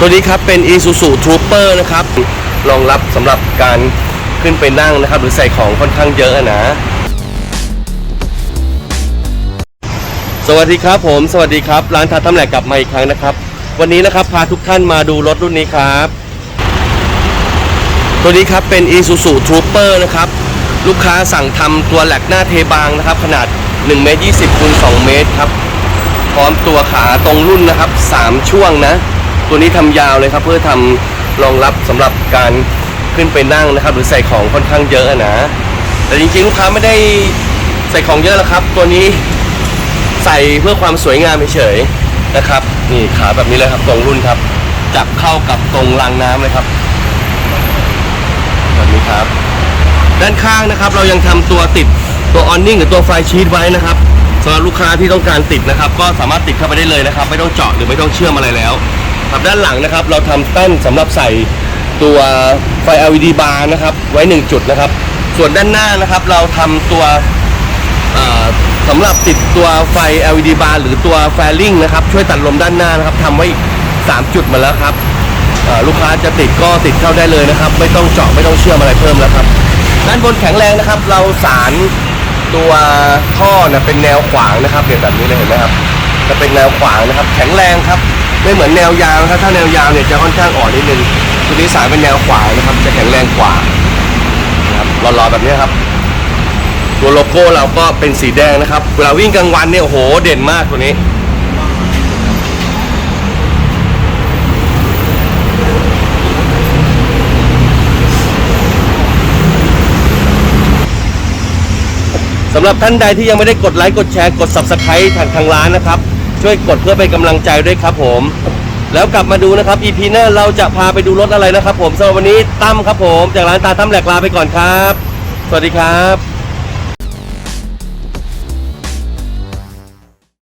ตัวนี้ครับเป็น Isuzu Trooper นะครับรองรับสำหรับการขึ้นไปนั่งนะครับ หรือใส่ของค่อนข้างเยอะนะ สวัสดีครับผม สวัสดีครับ ร้านทาทำแหลกกลับมาอีกครั้งนะครับ วันนี้นะครับพาทุกท่านมาดูรถรุ่นนี้ครับ ตัวนี้ครับเป็น Isuzu Trooper นะครับลูกค้าสั่งทำตัวแหลกหน้าเทบางนะครับ ขนาด1เมตร20คูณ2เมตรครับ พร้อมตัวขาตรงรุ่นนะครับ 3 ช่วงนะ ตัวนี้ทำยาวเลยครับ เพื่อทำรองรับสำหรับการขึ้นไปนั่งนะครับ หรือใส่ของค่อนข้างเยอะนะ แต่จริงๆ ลูกค้าไม่ได้ใส่ของเยอะหรอกครับ ตัวนี้ใส่เพื่อความสวยงามเฉยๆนะครับ นี่ขาแบบนี้เลยครับตรงรุ่นครับ จับเข้ากับตรงรางน้ำเลยครับแบบนี้ครับ ด้านข้างนะครับ เรายังทำตัวติดตัวออนนิ่งหรือตัวไฟชีตไว้นะครับสำหรับลูกค้าที่ต้องการติดนะครับ ก็สามารถติดเข้าไปได้เลยนะครับ ไม่ต้องเจาะหรือไม่ต้องเชื่อมอะไรแล้ว ครับด้านหลังนะครับ เราทำแป้นสำหรับใส่ตัวไฟ LED บาร์นะครับ ไว้ 1 จุดนะครับ ส่วนด้านหน้านะครับ เราทำตัวสำหรับติดตัวไฟ LED บาร์หรือตัวแฟลิงนะครับ ช่วยตัดลมด้านหน้านะครับทำไว้อีก 3 จุดมาแล้วครับลูกค้าจะติดก็ติดเข้าได้เลยนะครับ ไม่ต้องเจาะไม่ต้องเชื่อมอะไรเพิ่มแล้วครับด้านบนแข็งแรงนะครับ เราสารตัวท่อนะเป็นแนวขวางนะครับเนี่ยแบบนี้เลยเห็นไหมครับจะเป็นแนวขวางนะครับ แข็งแรงครับ ไม่เหมือนแนวยาวนะครับถ้าแนวยาวเนี่ยจะค่อนข้างอ่อนนิดนึงตัวนี้สารเป็นแนวขวานะครับจะแข็งแรงกว่านะครับรอๆแบบนี้ครับ ตัวโลโก้เราก็เป็นสีแดงนะครับเวลาวิ่งกลางวันเนี่ยโอ้โหเด่นมากตัวนี้สำหรับท่านใดที่ยังไม่ได้กดไลค์กดแชร์กด subscribe ทางทางร้านนะครับ ช่วยกดเพื่อเป็นกำลังใจด้วยครับผม แล้วกลับมาดูนะครับ EP หน้าเราจะพาไปดูรถอะไรนะครับผมสำหรับวันนี้ตั้มครับผม จากร้านตาตั้มแหลกลาไปก่อนครับ สวัสดีครับ